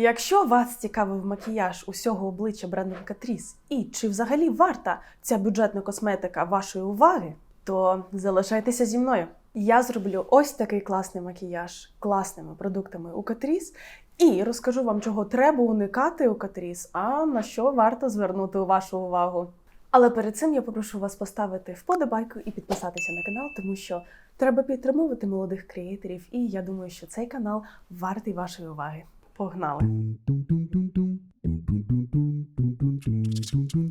Якщо вас цікавив макіяж усього обличчя бренду Catrice і чи взагалі варта ця бюджетна косметика вашої уваги, то залишайтеся зі мною. Я зроблю ось такий класний макіяж класними продуктами у Catrice і розкажу вам, чого треба уникати у Catrice, а на що варто звернути вашу увагу. Але перед цим я попрошу вас поставити вподобайку і підписатися на канал, тому що треба підтримувати молодих креаторів, і я думаю, що цей канал вартий вашої уваги. Погнали!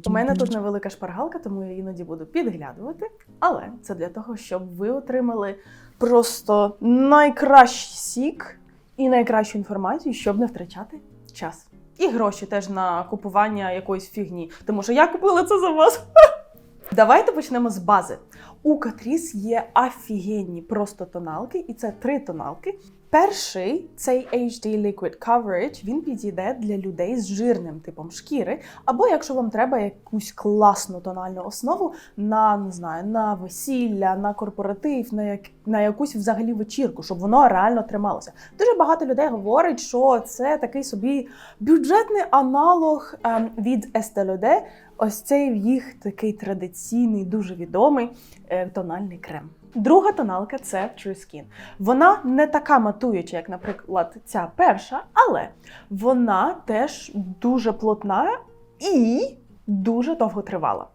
У мене тут невелика шпаргалка, тому я іноді буду підглядувати. Але це для того, щоб ви отримали просто найкращий сік і найкращу інформацію, щоб не втрачати час. І гроші теж на купування якоїсь фігні. Тому що я купила це за вас. Давайте почнемо з бази. У Catrice є офігенні просто тоналки, і це три тоналки. Перший цей HD Liquid Coverage, він підійде для людей з жирним типом шкіри, або якщо вам треба якусь класну тональну основу на не знаю, на весілля, на корпоратив, на як на якусь взагалі вечірку, щоб воно реально трималося. Дуже багато людей говорить, що це такий собі бюджетний аналог ем, від Estee Lauder, Ось цей їх такий традиційний, дуже відомий е, тональний крем. Друга тоналка це True Skin. Вона не така матуюча, як, наприклад, ця перша, але вона теж дуже плотна і дуже довготривала.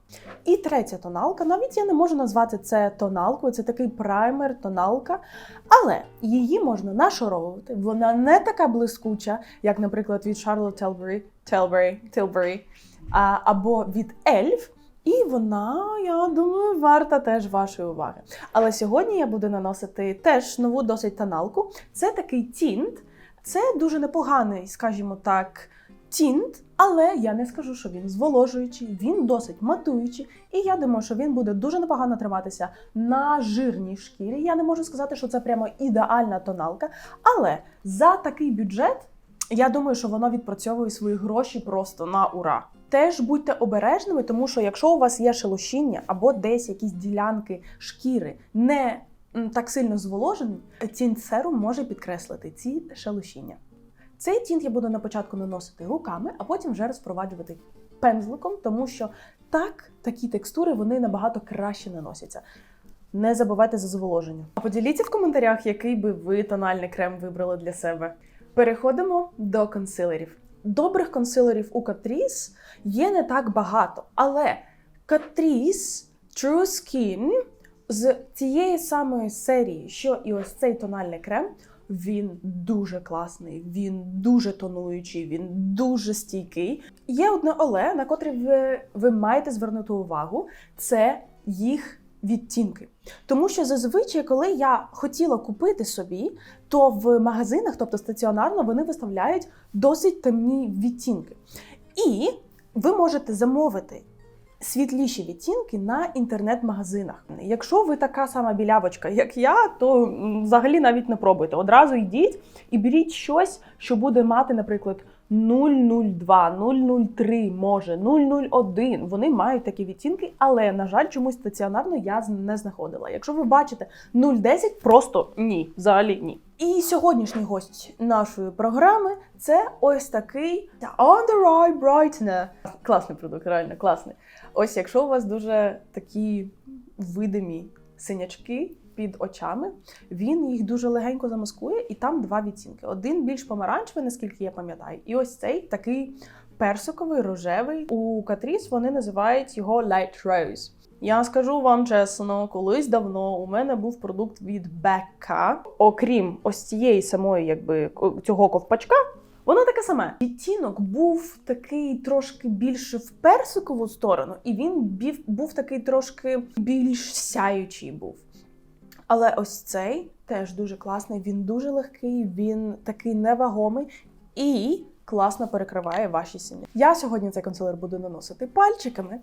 І третя тоналка, навіть я не можу назвати це тоналкою, це такий праймер, тоналка, але її можна нашаровувати. Вона не така блискуча, як, наприклад, від Charlotte Tilbury, Tilbury, Tilbury або від Ельф. І вона, я думаю, варта теж вашої уваги. Але сьогодні я буду наносити теж нову досить тоналку. Це такий тінт. Це дуже непоганий, скажімо так, тінт, але я не скажу, що він зволожуючий, він досить матуючий, і я думаю, що він буде дуже непогано триматися на жирній шкірі. Я не можу сказати, що це прямо ідеальна тоналка, але за такий бюджет я думаю, що воно відпрацьовує свої гроші просто на ура. Теж будьте обережними, тому що якщо у вас є шелушіння або десь якісь ділянки шкіри не так сильно зволожені, тінт серум може підкреслити ці шелушіння. Цей тінт я буду на початку наносити руками, а потім вже розпроваджувати пензликом, тому що так такі текстури вони набагато краще наносяться. Не забувайте за зволоження. А поділіться в коментарях, який би ви тональний крем вибрали для себе. Переходимо до консилерів. Добрих консилерів у Catrice є не так багато, але Catrice True Skin з цієї самої серії, що і ось цей тональний крем, він дуже класний, він дуже тонуючий, він дуже стійкий. Є одне оле, на котре ви, ви маєте звернути увагу, це їх відтінки. Тому що зазвичай, коли я хотіла купити собі, то в магазинах, тобто стаціонарно, вони виставляють досить темні відтінки. І ви можете замовити світліші відтінки на інтернет-магазинах. Якщо ви така сама білявочка, як я, то взагалі навіть не пробуйте. Одразу йдіть і беріть щось, що буде мати, наприклад, 002, 003, може, 001. Вони мають такі відтінки, але, на жаль, чомусь стаціонарно я не знаходила. Якщо ви бачите 010, просто ні, взагалі ні. І сьогоднішній гость нашої програми це ось такий Under Eye Brightener. Класний продукт, реально класний. Ось якщо у вас дуже такі видимі синячки під очами, він їх дуже легенько замаскує, і там два відтінки. Один більш помаранчевий, наскільки я пам'ятаю, і ось цей такий персиковий, рожевий. У Catrice вони називають його Light Rose. Я скажу вам чесно, колись давно у мене був продукт від Becca. Окрім ось цієї самої, якби цього ковпачка, Воно таке саме. Відтінок був такий трошки більше в персикову сторону, і він був такий трошки більш сяючий був. Але ось цей теж дуже класний, він дуже легкий, він такий невагомий і класно перекриває ваші сім'ї. Я сьогодні цей консилер буду наносити пальчиками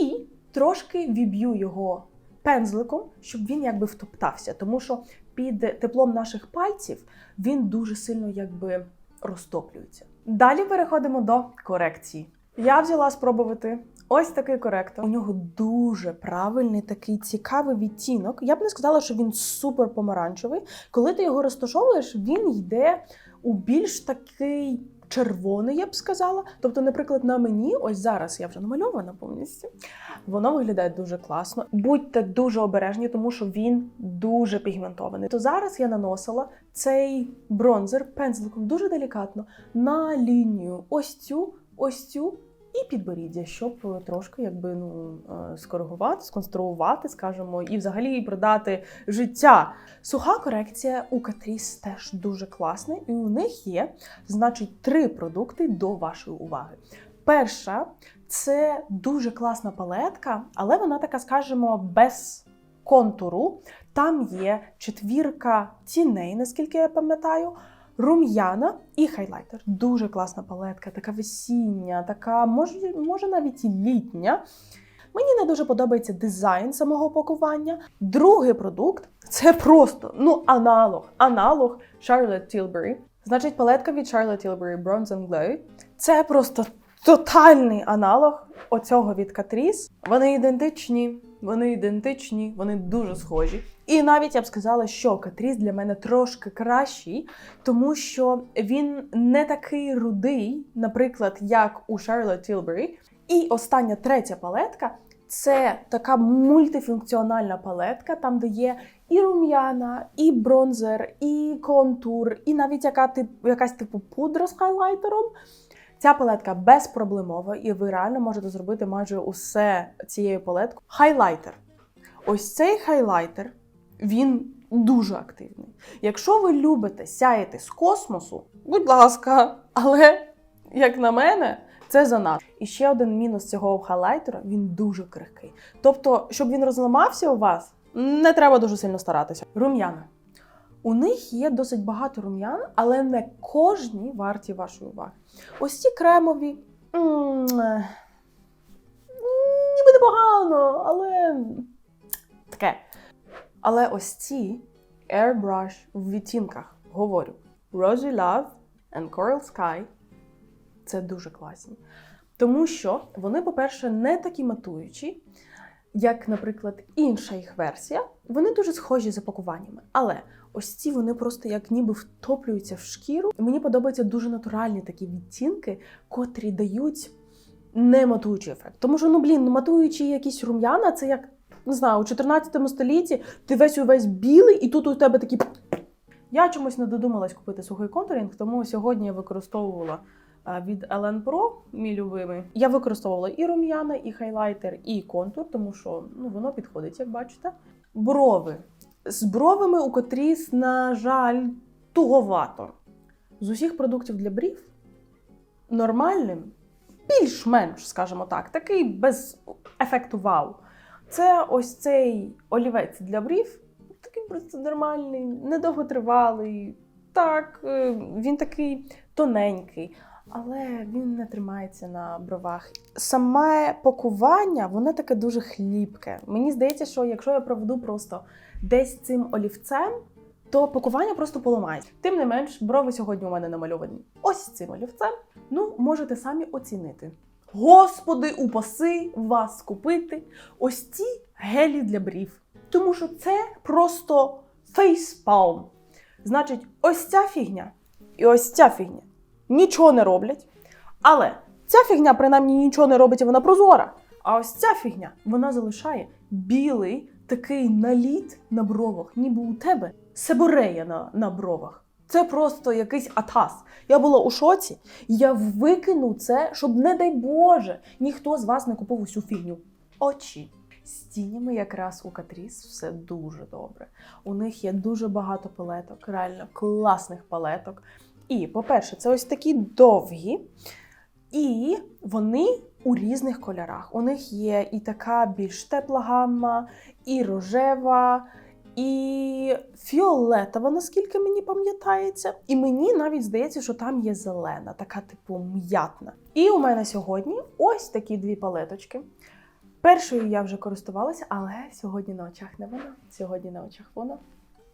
і трошки віб'ю його пензликом, щоб він якби втоптався, тому що під теплом наших пальців він дуже сильно якби розтоплюється. Далі переходимо до корекції. Я взяла спробувати ось такий коректор. У нього дуже правильний такий цікавий відтінок. Я б не сказала, що він супер помаранчевий. Коли ти його розташовуєш, він йде у більш такий червоний, я б сказала. Тобто, наприклад, на мені, ось зараз я вже намальована повністю. Воно виглядає дуже класно. Будьте дуже обережні, тому що він дуже пігментований. То зараз я наносила цей бронзер пензликом дуже делікатно на лінію ось цю, ось цю. І підборіддя, щоб е, трошки якби ну е, скоригувати, сконструювати, скажімо, і взагалі придати життя. Суха корекція у Catrice теж дуже класна, і у них є, значить, три продукти до вашої уваги. Перша це дуже класна палетка, але вона така, скажімо, без контуру. Там є четвірка тіней, наскільки я пам'ятаю. Рум'яна і хайлайтер. Дуже класна палетка, така весіння, така може, може навіть і літня. Мені не дуже подобається дизайн самого пакування. Другий продукт це просто ну, аналог. Аналог Charlotte Tilbury. Значить, палетка від Charlotte Tilbury Bronze and Glow. Це просто тотальний аналог оцього від Catrice. Вони ідентичні, вони ідентичні, вони дуже схожі. І навіть я б сказала, що Catrice для мене трошки кращий, тому що він не такий рудий, наприклад, як у Charlotte Tilbury. І остання третя палетка це така мультифункціональна палетка, там де є і рум'яна, і бронзер, і контур, і навіть яка тип, якась типу пудра з хайлайтером. Ця палетка безпроблемова, і ви реально можете зробити майже усе цією палеткою. Хайлайтер. Ось цей хайлайтер, він дуже активний. Якщо ви любите сяяти з космосу, будь ласка, але, як на мене, це занадто. І ще один мінус цього хайлайтера він дуже крихкий. Тобто, щоб він розламався у вас, не треба дуже сильно старатися. Рум'яна. У них є досить багато рум'ян, але не кожні варті вашої уваги. Ось ці кремові. е, Ніби непогано, але таке. Але ось ці Airbrush в відтінках, говорю, Rosy Love and Coral Sky це дуже класні. Тому що вони, по-перше, не такі матуючі, як, наприклад, інша їх версія. Вони дуже схожі за пакуваннями. Але ось ці вони просто як ніби втоплюються в шкіру. Мені подобаються дуже натуральні такі відтінки, котрі дають не матуючий ефект. Тому що, ну блін, ну матуючі якісь рум'яна, це як не знаю, у 14 столітті ти весь увесь білий, і тут у тебе такі. Я чомусь не додумалась купити сухий контуринг, тому сьогодні я використовувала від Ellen Pro, мій любимий. Я використовувала і рум'яна, і хайлайтер, і контур, тому що ну, воно підходить, як бачите. Брови. З бровами у котріс, на жаль, туговато. З усіх продуктів для брів нормальним, більш-менш, скажімо так, такий без ефекту вау. Це ось цей олівець для брів, такий просто нормальний, недовготривалий. Так, е, він такий тоненький, але він не тримається на бровах. Саме пакування, воно таке дуже хліпке. Мені здається, що якщо я проведу просто десь цим олівцем, то пакування просто поламається. Тим не менш, брови сьогодні у мене намальовані ось цим олівцем. Ну, можете самі оцінити. Господи, упаси вас купити ось ці гелі для брів. Тому що це просто фейспалм. Значить, ось ця фігня і ось ця фігня нічого не роблять. Але ця фігня, принаймні, нічого не робить, і вона прозора. А ось ця фігня вона залишає білий такий наліт на бровах, ніби у тебе себорея на, на бровах. Це просто якийсь атас. Я була у шоці. Я викину це, щоб, не дай Боже, ніхто з вас не купив усю фігню. Очі. З тінями якраз у Катріс все дуже добре. У них є дуже багато палеток, реально класних палеток. І, по-перше, це ось такі довгі, і вони у різних кольорах. У них є і така більш тепла гамма, і рожева, і фіолетова, наскільки мені пам'ятається. І мені навіть здається, що там є зелена, така типу м'ятна. І у мене сьогодні ось такі дві палеточки. Першою я вже користувалася, але сьогодні на очах не вона. Сьогодні на очах вона.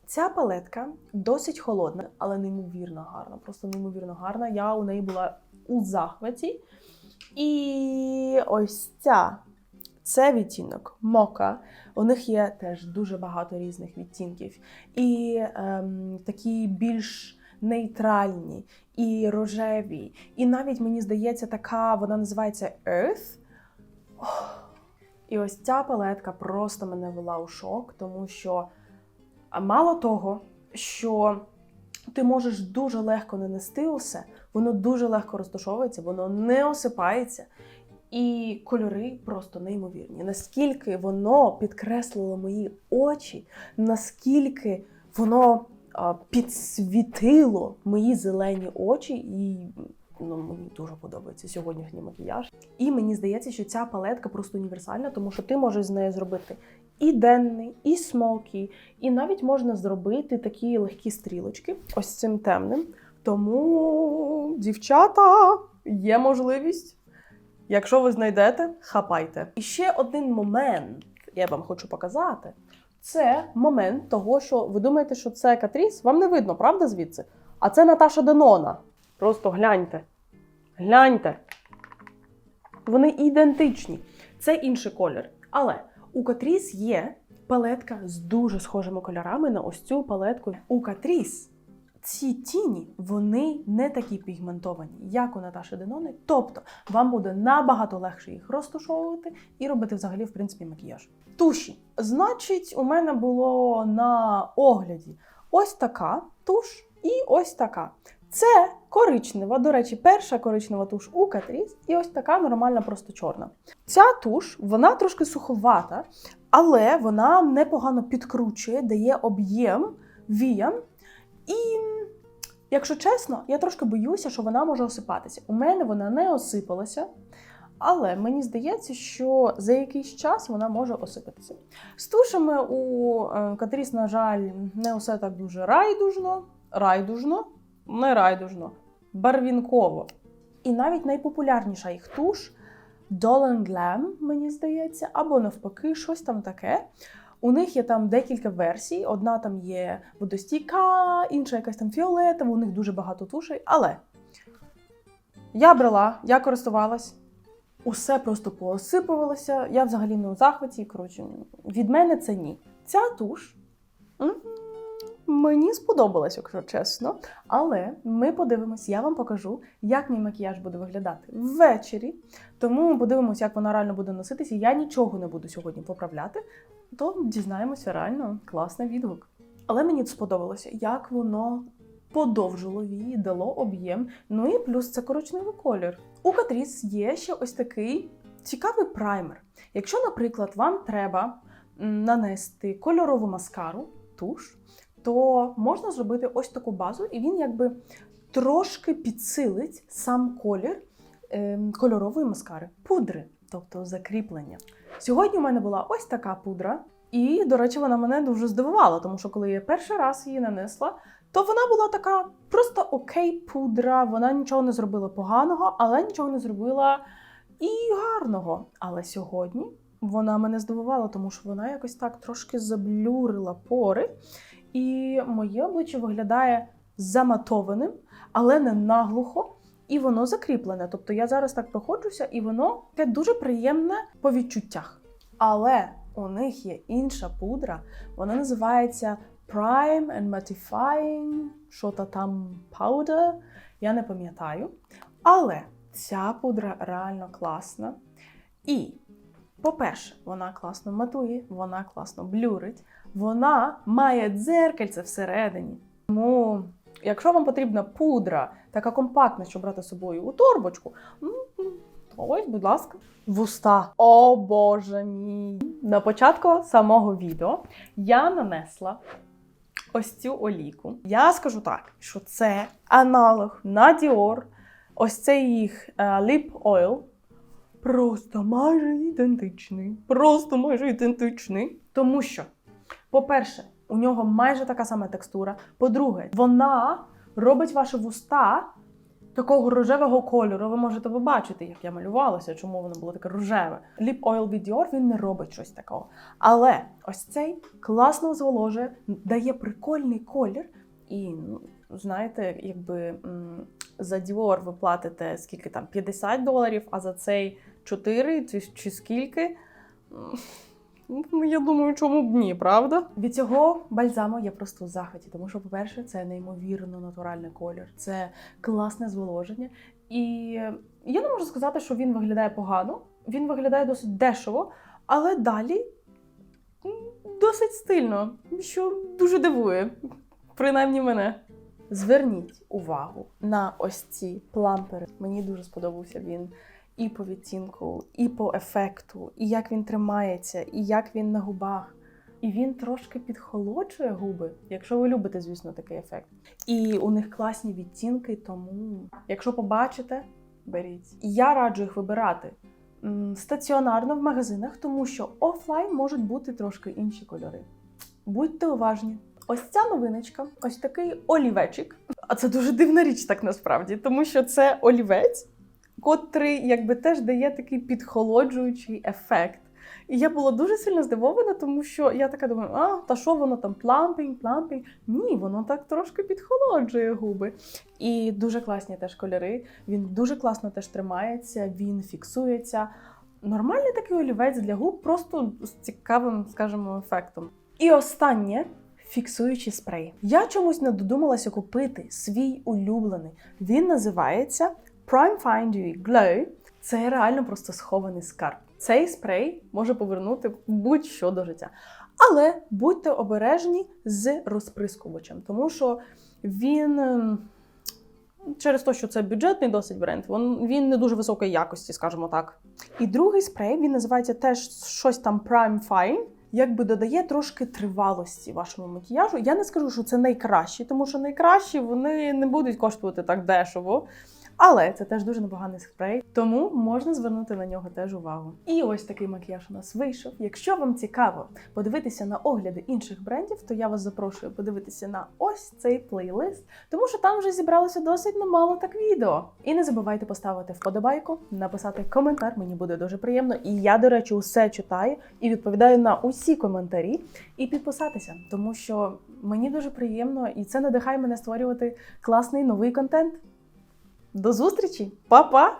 Ця палетка досить холодна, але неймовірно гарна. Просто неймовірно гарна. Я у неї була у захваті. І ось ця це відтінок мока. У них є теж дуже багато різних відтінків. І ем, такі більш нейтральні, і рожеві. І навіть мені здається, така вона називається Earth. Ох. І ось ця палетка просто мене вела у шок, тому що мало того, що ти можеш дуже легко нанести усе, воно дуже легко розташовується, воно не осипається. І кольори просто неймовірні. Наскільки воно підкреслило мої очі, наскільки воно а, підсвітило мої зелені очі, і ну, мені дуже подобається сьогоднішній макіяж. І мені здається, що ця палетка просто універсальна, тому що ти можеш з нею зробити і денний, і смокі, і навіть можна зробити такі легкі стрілочки ось цим темним. Тому, дівчата, є можливість. Якщо ви знайдете, хапайте. І ще один момент, я вам хочу показати. Це момент того, що ви думаєте, що це Катріс, вам не видно, правда, звідси? А це Наташа Денона. Просто гляньте. Гляньте. Вони ідентичні. Це інший колір. Але у Катріс є палетка з дуже схожими кольорами на ось цю палетку. У Катріс ці тіні вони не такі пігментовані, як у Наташі Денони. Тобто вам буде набагато легше їх розташовувати і робити взагалі, в принципі, макіяж. Туші. Значить, у мене було на огляді ось така туш і ось така. Це коричнева, до речі, перша коричнева туш у Катріс, і ось така нормальна, просто чорна. Ця туш, вона трошки суховата, але вона непогано підкручує, дає об'єм віям. І, якщо чесно, я трошки боюся, що вона може осипатися. У мене вона не осипалася, але мені здається, що за якийсь час вона може осипатися. З тушами у е, Катріс, на жаль, не усе так дуже райдужно, райдужно, не райдужно, барвінково. І навіть найпопулярніша їх туш Doll Glam, мені здається, або навпаки, щось там таке. У них є там декілька версій. Одна там є водостійка, інша якась там фіолетова, у них дуже багато тушей. Але я брала, я користувалась, усе просто поосипувалося. Я взагалі не у захваті. Коротше, від мене це ні. Ця туш мені сподобалась, якщо чесно. Але ми подивимось, я вам покажу, як мій макіяж буде виглядати ввечері. Тому ми подивимося, як вона реально буде носитися. Я нічого не буду сьогодні поправляти то дізнаємося реально класний відгук. Але мені сподобалося, як воно подовжило вії, дало об'єм. Ну і плюс це коричневий колір. У Катріс є ще ось такий цікавий праймер. Якщо, наприклад, вам треба нанести кольорову маскару, туш, то можна зробити ось таку базу, і він якби трошки підсилить сам колір ем, кольорової маскари, пудри, тобто закріплення. Сьогодні у мене була ось така пудра, і, до речі, вона мене дуже здивувала, тому що коли я перший раз її нанесла, то вона була така просто окей пудра. Вона нічого не зробила поганого, але нічого не зробила і гарного. Але сьогодні вона мене здивувала, тому що вона якось так трошки заблюрила пори, і моє обличчя виглядає заматованим, але не наглухо. І воно закріплене. Тобто я зараз так проходжуся, і воно таке дуже приємне по відчуттях. Але у них є інша пудра, вона називається Prime and Mattifying, що то там powder, я не пам'ятаю. Але ця пудра реально класна. І, по-перше, вона класно матує, вона класно блюрить, вона має дзеркальце всередині. Тому Якщо вам потрібна пудра, така компактна, щоб брати з собою у торбочку, то ось, будь ласка, вуста. О боже мій! На початку самого відео я нанесла ось цю олійку. Я скажу так, що це аналог на Dior, ось цей їх е, Lip Oil. Просто майже ідентичний. Просто майже ідентичний. Тому що, по-перше, у нього майже така сама текстура. По-друге, вона робить ваші вуста такого рожевого кольору. Ви можете побачити, як я малювалася, чому воно було таке рожеве. Lip Oil від Dior, він не робить щось такого. Але ось цей класно зволожує, дає прикольний колір. І ну, знаєте, якби за Dior ви платите скільки там 50 доларів, а за цей 4 чи, чи скільки. Ну, я думаю, чому б ні, правда? Від цього бальзаму я просто в захваті, тому що, по-перше, це неймовірно натуральний колір, це класне зволоження. І я не можу сказати, що він виглядає погано. Він виглядає досить дешево, але далі досить стильно, що дуже дивує, принаймні мене. Зверніть увагу на ось ці плампери. Мені дуже сподобався він і по відтінку, і по ефекту, і як він тримається, і як він на губах. І він трошки підхолоджує губи, якщо ви любите, звісно, такий ефект. І у них класні відтінки, тому якщо побачите, беріть. Я раджу їх вибирати стаціонарно в магазинах, тому що офлайн можуть бути трошки інші кольори. Будьте уважні. Ось ця новиночка, ось такий олівечик. А це дуже дивна річ, так насправді, тому що це олівець, котрий якби теж дає такий підхолоджуючий ефект. І я була дуже сильно здивована, тому що я така думаю, а та що воно там плампінг, плампінг. Ні, воно так трошки підхолоджує губи. І дуже класні теж кольори. Він дуже класно теж тримається, він фіксується. Нормальний такий олівець для губ, просто з цікавим, скажімо, ефектом. І останнє. Фіксуючий спрей. Я чомусь не додумалася купити свій улюблений. Він називається Prime Fine Dewy Glow. Це реально просто схований скарб. Цей спрей може повернути будь-що до життя. Але будьте обережні з розприскувачем, тому що він ем, через те, що це бюджетний досить бренд, він, він не дуже високої якості, скажімо так. І другий спрей він називається теж щось там Prime Fine. Якби додає трошки тривалості вашому макіяжу. Я не скажу, що це найкращі, тому що найкращі вони не будуть коштувати так дешево. Але це теж дуже непоганий спрей, тому можна звернути на нього теж увагу. І ось такий макіяж у нас вийшов. Якщо вам цікаво подивитися на огляди інших брендів, то я вас запрошую подивитися на ось цей плейлист, тому що там вже зібралося досить немало так відео. І не забувайте поставити вподобайку, написати коментар, мені буде дуже приємно. І я, до речі, усе читаю і відповідаю на усі коментарі, і підписатися, тому що мені дуже приємно, і це надихає мене створювати класний новий контент. До зустрічі, Па-па!